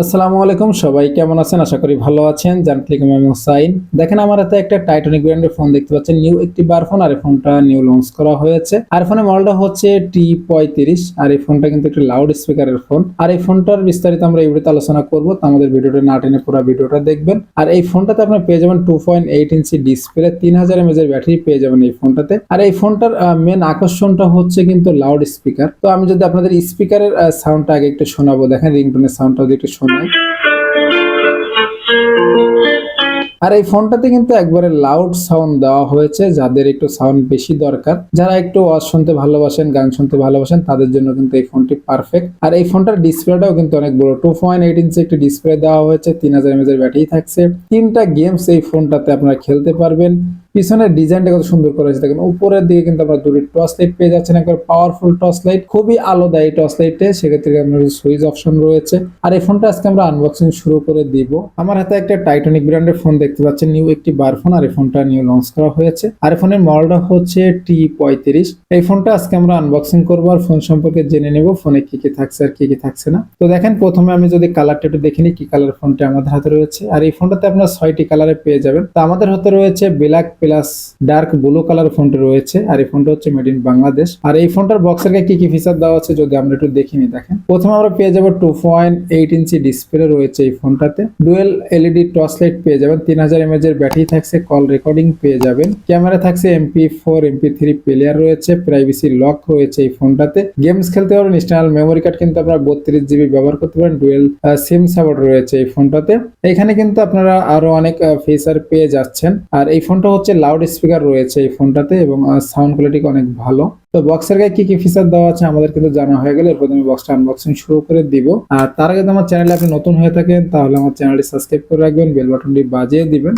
আসসালামু আলাইকুম, সবাই কেমন আছেন? আশা করি ভালো আছেন। জানতলিকুম আমি হুসাইন দেখেন, আমার হাতে একটা টাইটানিক ব্র্যান্ডের ফোন দেখতে পাচ্ছেন। নিউ একটি বার ফোন আর এই ফোনটা নিউ লঞ্চ করা হয়েছে। আর ফোনের মডেলটা হচ্ছে টি পঁয়ত্রিশ। আর এই ফোনটা কিন্তু একটি লাউড স্পিকারের ফোন আর এই ফোনটার বিস্তারিত আমরা এই ভিডিওতে আলোচনা করব। তো আমাদের ভিডিওটা না টেনে পুরো ভিডিওটা দেখবেন। আর এই ফোনটাতে আপনার পেয়ে যাবেন two point eight inch display তিন হাজার এমএজ এর ব্যাটারি পেয়ে যাবেন এই ফোনটাতে আর এই ফোনটার মেন আকর্ষণটা হচ্ছে কিন্তু লাউড স্পিকার তো আমি যদি আপনাদের স্পিকারের সাউন্ডটা আগে একটু শোনাবো। দেখেন রিংটোনের সাউন্ডটা যদি একটু শোনাই আর এই ফোনটাতে কিন্তু একবারে লাউড সাউন্ড দেওয়া হয়েছে, যাদের একটু সাউন্ড বেশি দরকার। যারা একটু ওয়াজ শুনতে ভালোবাসেন, গান শুনতে ভালোবাসেন, তাদের জন্য কিন্তু এই ফোনটি পারফেক্ট আর এই ফোনটার ডিসপ্লেটাও কিন্তু অনেক বড়। টু পয়েন্ট এইট ইঞ্চি একটি ডিসপ্লে দেওয়া হয়েছে, তিন হাজার এমএজ এর ব্যাটারি থাকছে। তিনটা গেমস এই ফোনটাতে আপনারা খেলতে পারবেন। পিছনের ডিজাইনটা কত সুন্দর করা হয়েছে। দেখেন, উপরের দিকে কিন্তু আমরা দুটি টর্চ লাইট পেয়ে যাচ্ছেন, একবার পাওয়ারফুল টর্চ লাইট, খুবই আলো দেয় এই টর্চ লাইটে। সেক্ষেত্রে আপনার সুইচ অপশন রয়েছে। আর এই ফোনটা আজকে আমরা আনবক্সিং শুরু করে দিব। আমার হাতে একটা টাইটানিক ব্র্যান্ডের ফোন দেখতে পাচ্ছেন নিউ একটি বার ফোন আর এই ফোনটা নিউ লঞ্চ করা হয়েছে। আর এই ফোনের মডেলটা হচ্ছে টি পঁয়ত্রিশ। এই ফোনটা আজকে আমরা আনবক্সিং করব, আর ফোন সম্পর্কে জেনে নেব ফোনে কি কি থাকছে আর কি কি থাকছে না। তো দেখেন, প্রথমে আমি যদি কালারটা একটু দেখে নিই, কি কালার ফোনটা আমাদের হাতে রয়েছে। আর এই ফোনটাতে আপনার ছয়টি কালারে পেয়ে যাবেন। তো আমাদের হাতে রয়েছে black plus dark blue colour ফোনটা রয়েছে, আর এই ফোনটা হচ্ছে মেড ইন বাংলাদেশ। আর এই ফোনটার বক্সের কি কি ফিচার দেওয়া আছে যদি আমরা একটু দেখে নিই, দেখেন। প্রথমে আমরা পেয়ে যাব two point eight inch display রয়েছে এই ফোনটাতে। ডুয়েল এলইডি টর্চ লাইট পেয়ে যাবেন, তিন হাজার এমএজ এর ব্যাটারি থাকছে কল রেকর্ডিং পেয়ে যাবেন। ক্যামেরা থাকছে MP four MP three player রয়েছে প্রাইভেসি লক রয়েছে এই ফোনটাতে। গেমস খেলতে পারবেন ইন্টারনাল মেমোরি কার্ড কিন্তু আপনারা বত্রিশ জিবি ব্যবহার করতে পারেন ডুয়েল সিম সাপোর্ট রয়েছে এই ফোনটাতে। এখানে কিন্তু আপনারা আরও অনেক ফিচার পেয়ে যাচ্ছেন। আর এই ফোনটা হচ্ছে লাউড স্পিকার রয়েছে এই ফোনটাতে এবং সাউন্ড কোয়ালিটি অনেক ভালো। তো বক্সের গায়ে কি কি ফিচার দেওয়া আছে আমাদের কিন্তু জানা হয়ে গেলে, এরপর আমি বক্সটা আনবক্সিং শুরু করে দিব। আর তার আগে আমার চ্যানেলে আপনি নতুন হয়ে থাকেন, তাহলে আমার চ্যানেলটি সাবস্ক্রাইব করে রাখবেন বেল বাটনটি বাজিয়ে দিবেন।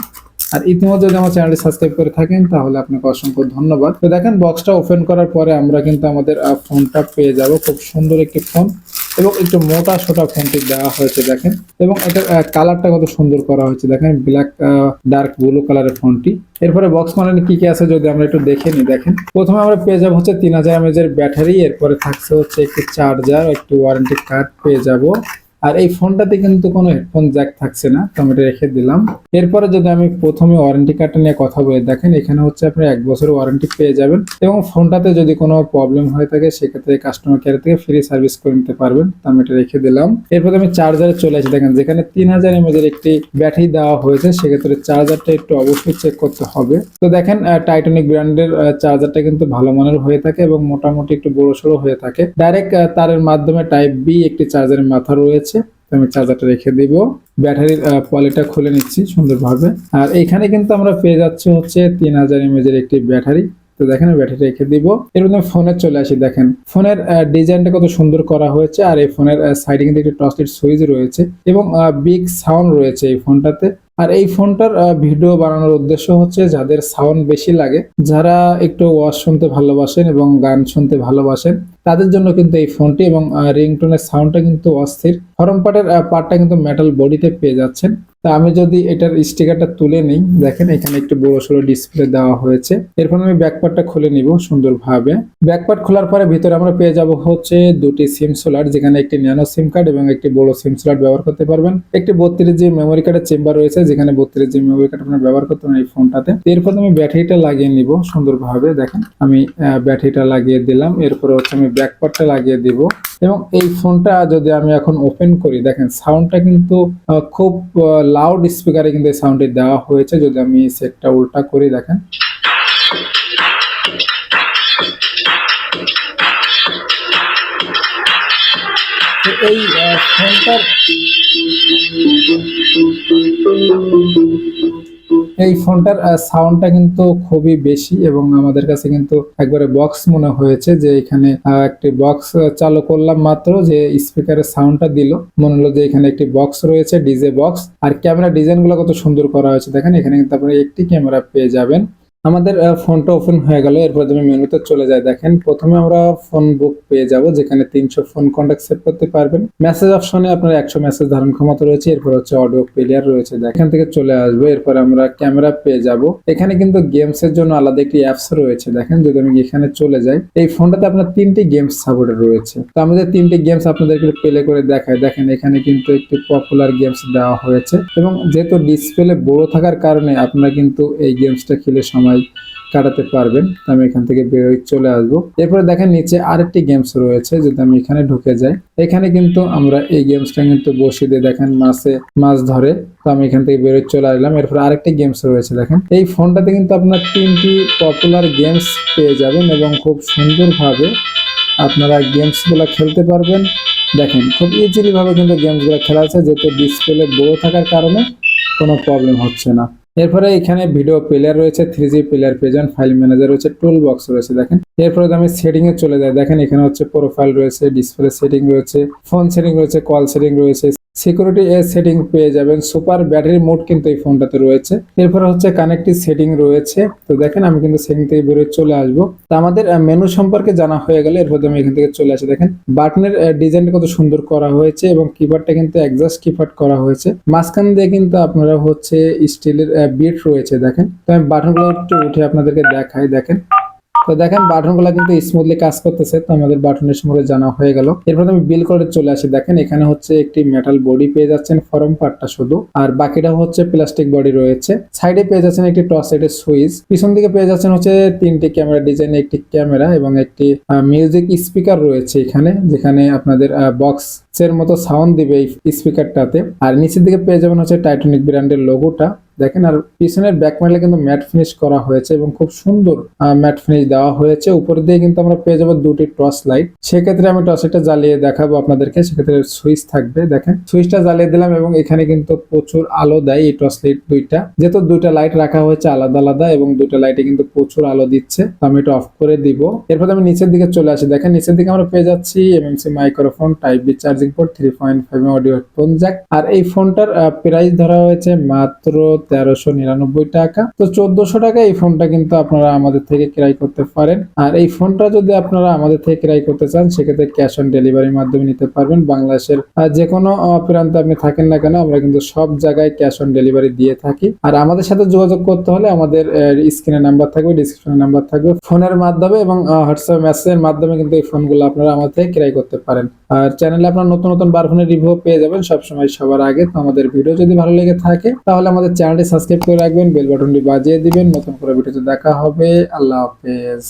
আর ইতিমধ্যে যদি আমার চ্যানেলটি সাবস্ক্রাইব করে থাকেন, তাহলে আপনাকে অসংখ্য ধন্যবাদ। তো দেখেন বক্সটা ওপেন করার পরে আমরা কিন্তু আমাদের ফোনটা পেয়ে যাব। খুব সুন্দর একটি ফোন এবং একটু মোটা সোটা ফোনটি দেওয়া হয়েছে দেখেন, এবং এটার কালারটা কত সুন্দর করা হয়েছে দেখেন ব্ল্যাক ডার্ক ব্লু কালারের ফোনটি এরপরে বক্স মানে কি কি আছে যদি আমরা একটু দেখে নিই, দেখেন। প্রথমে আমরা পেয়ে যাব হচ্ছে তিন হাজার এমএজ এর ব্যাটারি এরপরে থাকছে হচ্ছে একটি চার্জার একটি ওয়ারেন্টি কার্ড পেয়ে যাব। আর এই ফোনটাতে কিন্তু কোনো হেডফোন জ্যাক থাকছে না, তো আমি এটা রেখে দিলাম। এরপরে যদি আমি প্রথমে ওয়ারেন্টি কার্ডটা নিয়ে কথা বলে দেখেন, এখানে হচ্ছে আপনি এক বছর ওয়ারেন্টি পেয়ে যাবেন এবং ফোনটাতে যদি কোনো প্রবলেম হয়ে থাকে, সেক্ষেত্রে কাস্টমার কেয়ার থেকে ফ্রি সার্ভিস করে নিতে পারবেন, তো আমি এটা রেখে দিলাম। এরপরে আমি চার্জারে চলে আসি, দেখেন যেখানে তিন হাজার এমএজ এর একটি ব্যাটারি দেওয়া হয়েছে, সেক্ষেত্রে চার্জারটা একটু অবশ্যই চেক করতে হবে। তো দেখেন টাইটানিক ব্র্যান্ডের চার্জারটা কিন্তু ভালো মানের হয়ে থাকে এবং মোটামুটি একটু বড় সড়ো হয়ে থাকে। ডাইরেক্ট তারের মাধ্যমে টাইপ বি একটি চার্জারের মাথা রয়েছে। আমি চার্জারটা রেখে দিব। ব্যাটারির পলিটা খুলে নিচ্ছি সুন্দরভাবে। আর এখানে কিন্তু আমরা পেয়ে যাচ্ছি হচ্ছে তিন হাজার এমএজ এর একটি ব্যাটারি। তো দেখেন ব্যাটারি রেখে দিব। এর মধ্যে ফোনে চলে আসি, দেখেন। ফোনের ডিজাইনটা কত সুন্দর করা হয়েছে। আর এই ফোনের সাইডে কিন্তু একটি টসলেট সুইচ রয়েছে এবং বিগ সাউন্ড রয়েছে এই ফোনটাতে। আর এই ফোনটার ভিডিও বানানোর উদ্দেশ্য হচ্ছে যাদের সাউন্ড বেশি লাগে, যারা একটু ওয়াজ শুনতে ভালোবাসেন এবং গান শুনতে ভালোবাসেন, তাদের জন্য কিন্তু এই ফোনটি এবং রিংটোনের সাউন্ডটা কিন্তু অস্থির। হরম পাটের পার্টটা কিন্তু মেটাল বডিতে পেয়ে যাচ্ছেন। তা আমি যদি এটার স্টিকারটা তুলে নিই, দেখেন এখানে একটু বড় সড়ো ডিসপ্লে দেওয়া হয়েছে। এরপর আমি ব্যাকপার্টটা খুলে নিব সুন্দরভাবে। ব্যাকপার্ট খোলার পরে ভিতরে আমরা পেয়ে যাব হচ্ছে দুটি সিম সোলার যেখানে একটি ন্যানো সিম কার্ড এবং একটি বড় সিম সোলার ব্যবহার করতে পারবেন। একটি বত্রিশ জি মেমোরি কার্ডের চেম্বার রয়েছে, যেখানে বত্রিশ জি মেমোরি কার্ড আপনার ব্যবহার করতে পারেন এই ফোনটাতে এরপর আমি ব্যাটারিটা লাগিয়ে নিব সুন্দরভাবে, দেখেন। আমি ব্যাটারিটা লাগিয়ে দিলাম। এরপরে হচ্ছে আমি ব্যাকপার্টটা লাগিয়ে দিব। এবং এই ফোনটা যদি আমি এখন ওপেন করি, দেখেন সাউন্ডটা কিন্তু খুব লাউড স্পিকারে কিন্তু এই সাউন্ডটি দেওয়া হয়েছে। যদি আমি সেটটা উল্টা করি, দেখেন। এই ফোনটার এই ফোনটার সাউন্ডটা কিন্তু খুবই বেশি এবং আমাদের কাছে কিন্তু একবারে বক্স মনে হয়েছে যে এখানে একটি বক্স চালু করলাম মাত্র যে স্পিকারের সাউন্ডটা দিল। মনে হলো যে এখানে একটি বক্স রয়েছে ডিজে বক্স আর ক্যামেরা ডিজাইনগুলো কত সুন্দর করা হয়েছে। দেখেন, এখানে কিন্তু আপনারা একটি ক্যামেরা পেয়ে যাবেন। আমাদের ফোনটা ওপেন হয়ে গেল, এরপর তুমি মেনুতে চলে যায়। দেখেন, প্রথমে আমরা ফোন বুক পেয়ে যাব, যেখানে তিনশো ফোন কন্ট্যাক্ট সেট করতে পারবেন। মেসেজ অপশনে আপনার একশো মেসেজ ধারণ ক্ষমতা রয়েছে, এরপর হচ্ছে অডিও প্লেয়ার রয়েছে। এখান থেকে চলে আসব, এরপর আমরা ক্যামেরা পেয়ে যাব। এখানে কিন্তু গেমস এর জন্য আলাদা একটি অ্যাপস রয়েছে, দেখেন, যদি আমি এখানে চলে যাই। এই ফোনটাতে আপনার তিনটি গেমস সাপোর্টেড রয়েছে। তো আমাদের তিনটি গেমস আপনাদেরকে প্লে করে দেখায় দেখেন, এখানে কিন্তু একটি পপুলার গেমস দেওয়া হয়েছে। এবং যেহেতু ডিসপ্লে বড় থাকার কারণে আপনারা কিন্তু এই গেমসটা খেলে সময় কাটাতে পারবেন। আমি এখান থেকে বেরোয় চলে আসব। এরপরে দেখেন নিচে আরেকটি গেমস রয়েছে, যদি আমি এখানে ঢুকে যাই। এখানে কিন্তু আমরা এই গেমসটা কিন্তু বসিয়ে দিয়ে দেখেন মাছে মাছ ধরে। তো আমি এখান থেকে বেরোয় চলে আসলাম। এরপর আরেকটি গেমস রয়েছে, দেখেন। এই ফোনটাতে কিন্তু আপনার তিনটি পপুলার গেমস পেয়ে যাবেন এবং খুব সুন্দরভাবে আপনারা গেমসগুলো খেলতে পারবেন। দেখেন, খুব ইজিলি ভাবে কিন্তু গেমসগুলো খেলা আছে যেহেতু ডিসপ্লে বড় থাকার কারণে কোনো প্রবলেম হচ্ছে না। এরপরে এখানে ভিডিও প্লেয়ার রয়েছে three G player present file manager রয়েছে টুল বক্স রয়েছে। দেখেন এরপরে আমি সেটিং এ চলে যাই। দেখেন এখানে হচ্ছে প্রোফাইল রয়েছে ডিসপ্লে সেটিং রয়েছে ফোন সেটিং রয়েছে কল সেটিং রয়েছে। সিকিউরিটি এ সেটিং পেয়ে যাবেন। সুপার ব্যাটারি মোড কিন্তু এই ফোনটাতে রয়েছে। এরপরে হচ্ছে কানেক্টিভ সেটিং রয়েছে। তো দেখেন আমি কিন্তু সেটিং থেকে বেরোয় চলে আসব। তো আমাদের মেনু সম্পর্কে জানা হয়ে গেলে এরপর আমি এখান থেকে চলে আসি। দেখেন বাটনের ডিজাইনটা কত সুন্দর করা হয়েছে এবং কিবোর্ডটা কিন্তু একজাস্ট কিবোর্ড করা হয়েছে। মাঝখান দিয়ে কিন্তু আপনারা হচ্ছে স্টিলের বিট রয়েছে। দেখেন তো আমি বাটনগুলো একটু উঠে আপনাদেরকে দেখাই। দেখেন তো দেখেন বাটনগুলো কিন্তু স্মুথলি কাজ করতেছে, তো আমাদের বাটনের সম্পর্কে জানা হয়ে গেল। এরপর আমি বিল করে চলে আসি, দেখেন এখানে হচ্ছে একটি মেটাল বডি পেয়ে যাচ্ছেন ফরম পার্টটা শুধু, আর বাকিটা হচ্ছে প্লাস্টিক বডি রয়েছে। সাইডে পেয়ে যাচ্ছেন একটি টস সাইডের সুইচ পিছন দিকে পেয়ে যাচ্ছেন হচ্ছে তিনটি ক্যামেরা ডিজাইন একটি ক্যামেরা এবং একটি মিউজিক স্পিকার রয়েছে এখানে, যেখানে আপনাদের বক্স এর মতো সাউন্ড দিবে এই স্পিকারটাতে আর নিচের দিকে পেয়ে যাবেন হচ্ছে টাইটানিক ব্র্যান্ডের লোগোটা দেখেন, আর পিছনের ব্যাক প্যানেলে কিন্তু ম্যাট ফিনিশ করা হয়েছে এবং খুব সুন্দর ম্যাট ফিনিশ দেওয়া হয়েছে। উপর দিয়ে কিন্তু আমরা পেয়ে যাব দুটি টর্চ লাইট সেক্ষেত্রে আমি টর্চ লাইটটা জ্বালিয়ে দেখাবো আপনাদেরকে। সেক্ষেত্রে সুইচ থাকবে, দেখেন। সুইচটা জ্বালিয়ে দিলাম এবং এখানে কিন্তু প্রচুর আলো দেয় এই টর্চ লাইট দুইটা। যেহেতু দুইটা লাইট রাখা হয়েছে আলাদা আলাদা এবং দুইটা লাইটে কিন্তু প্রচুর আলো দিচ্ছে আমি এটা অফ করে দিব। এরপর আমি নিচের দিকে চলে আসি। দেখেন, নিচের দিকে আমরা পেয়ে যাচ্ছি MMC microphone type B charging port three point five audio headphone jack আর এই ফোনটার প্রাইস ধরা হয়েছে মাত্র তেরোশো নিরানব্বই টাকা। তো চোদ্দশো টাকা এই ফোনটা কিন্তু আপনারা আমাদের থেকে ক্রয় করতে পারেন। আর এই ফোনটা যদি আপনারা আমাদের থেকে ক্রয় করতে চান, সেক্ষেত্রে ক্যাশ অন ডেলিভারির মাধ্যমে নিতে পারবেন। বাংলাদেশের যে কোনো প্রান্তে আপনি থাকেন না কেন, আমরা কিন্তু সব জায়গায় ক্যাশ অন ডেলিভারি দিয়ে থাকি। আর আমাদের সাথে যোগাযোগ করতে হলে আমাদের স্ক্রিনে নাম্বার থাকবে, ডিসক্রিপশনে নাম্বার থাকবে। ফোনের মাধ্যমে এবং হোয়াটসঅ্যাপ, মেসেজের মাধ্যমে কিন্তু এই ফোনগুলো আপনারা আমাদের থেকে ক্রয় করতে পারেন। আর চ্যানেলে আপনার নতুন নতুন বার ফোনের রিভিউ পেয়ে যাবেন সবসময় সবার আগে। তো আমাদের ভিডিও যদি ভালো লেগে থাকে, তাহলে আমাদের চ্যানেলটি সাবস্ক্রাইব করে রাখবেন বেল বাটনটি বাজিয়ে দিবেন। নতুন করে ভিডিওতে দেখা হবে। আল্লাহ হাফেজ।